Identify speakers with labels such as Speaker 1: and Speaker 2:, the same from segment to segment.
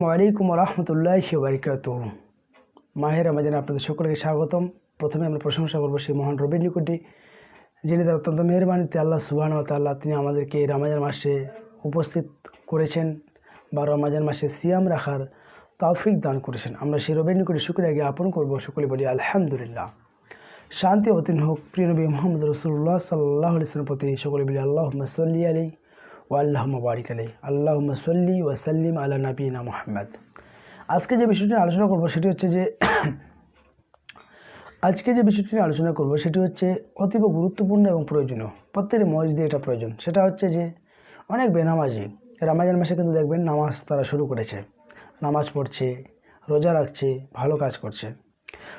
Speaker 1: ওয়ালাইকুম রহমতুল্লাহ বারিকাত মাহের রমাজানে আপনাদের সকলকে স্বাগতম। প্রথমে আমরা প্রশংসা করব সেই মহান রবির নিকটে, যিনি তার অত্যন্ত মেহরবানিতে আল্লাহ সুবাহ তাল্লাহ তিনি আমাদেরকে রমাজান মাসে উপস্থিত করেছেন বা রমাজান মাসে সিয়াম রাখার তৌফিক দান করেছেন। আমরা সেই রবির নিকটে শুক্রিয়া জ্ঞাপন করব। সকলে বলি আলহামদুলিল্লাহ। শান্তি অতীন হোক। প্রিয় নবী মোহাম্মদ রসুল্লাহ সাল্লাহ ইসলামের প্রতি সকলে বলি আল্লাহ সাল্লি আলী ও আল্লাহ মুবারিক আলী আল্লাহ সাল্লি ওয়াসাল্লিম আল্লাহ নবীনা মোহাম্মদ। আজকে যে বিষয়টি নিয়ে আলোচনা করব সেটি হচ্ছে যে, আজকে যে বিষয়টি নিয়ে আলোচনা করব সেটি হচ্ছে অতীব গুরুত্বপূর্ণ এবং প্রয়োজনীয়। প্রত্যেকটি মসজিদে এটা প্রয়োজন। সেটা হচ্ছে যে, অনেক বেনামাজি রামাজান মাসে কিন্তু দেখবেন নামাজ তারা শুরু করেছে। নামাজ পড়ছে, রোজা রাখছে, ভালো কাজ করছে।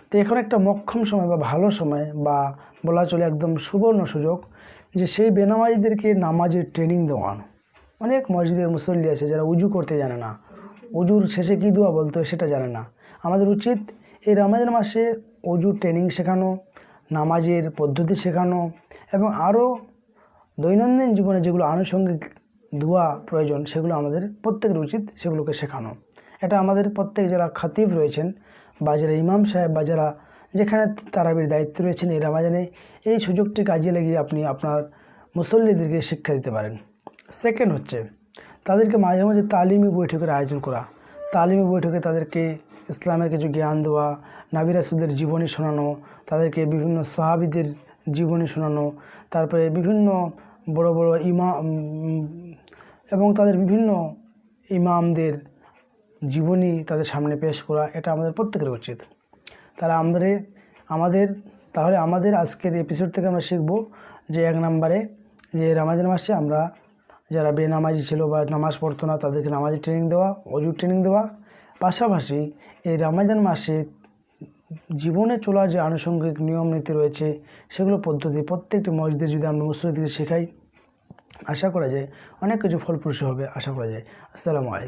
Speaker 1: তো এখন একটা মক্ষম সময় বা ভালো সময় বা বলা চলে একদম সুবর্ণ সুযোগ যে সেই বেনামাজিদেরকে নামাজের ট্রেনিং দেওয়ানো। অনেক মসজিদের মুসল্লি আছে যারা উজু করতে জানে না। উজুর শেষে কী দোয়া বলতে হয় সেটা জানে না। আমাদের উচিত এই রমাজান মাসে অজু ট্রেনিং শেখানো, নামাজের পদ্ধতি শেখানো এবং আরও দৈনন্দিন জীবনে যেগুলো আনুষঙ্গিক দোয়া প্রয়োজন সেগুলো আমাদের প্রত্যেকের উচিত সেগুলোকে শেখানো। এটা আমাদের প্রত্যেক যারা খাতিব রয়েছেন বা যারা ইমাম সাহেব বা যারা যেখানে তারাবির দায়িত্ব রয়েছেন এই রামাজানে, এই সুযোগটি কাজে লাগিয়ে আপনি আপনার মুসল্লিদেরকে শিক্ষা দিতে পারেন। সেকেন্ড হচ্ছে, তাদেরকে মাঝে মাঝে তালিমি বৈঠকের আয়োজন করা। তালিমি বৈঠকে তাদেরকে ইসলামের কিছু জ্ঞান দেওয়া নাবিরাসুদের জীবনী শোনানো, তাদেরকে বিভিন্ন সাহাবিদের জীবনী শোনানো, তারপরে বিভিন্ন বড় বড় ইমা এবং তাদের বিভিন্ন ইমামদের জীবনী তাদের সামনে পেশ করা, এটা আমাদের প্রত্যেকের উচিত। তাহলে আমাদের আমাদের, তাহলে আমাদের আজকের এপিসোড থেকে আমরা শিখব যে এক নম্বরে যে রামাজান মাসে আমরা যারা বেনামাজি ছিল বা নামাজ পড়তো না, তাদেরকে নামাজি ট্রেনিং দেওয়া অজুর ট্রেনিং দেওয়া। পাশাপাশি এই রামাজান মাসে জীবনে চলার যে আনুষঙ্গিক নিয়ম নীতি রয়েছে, সেগুলো পদ্ধতি প্রত্যেকটি মসজিদে যদি আমরা মুসলিমদেরকে শেখাই, আশা করা যায় অনেক কিছু ফলপ্রসূ হবে, আশা করা যায়। আসসালামু আলাইকুম।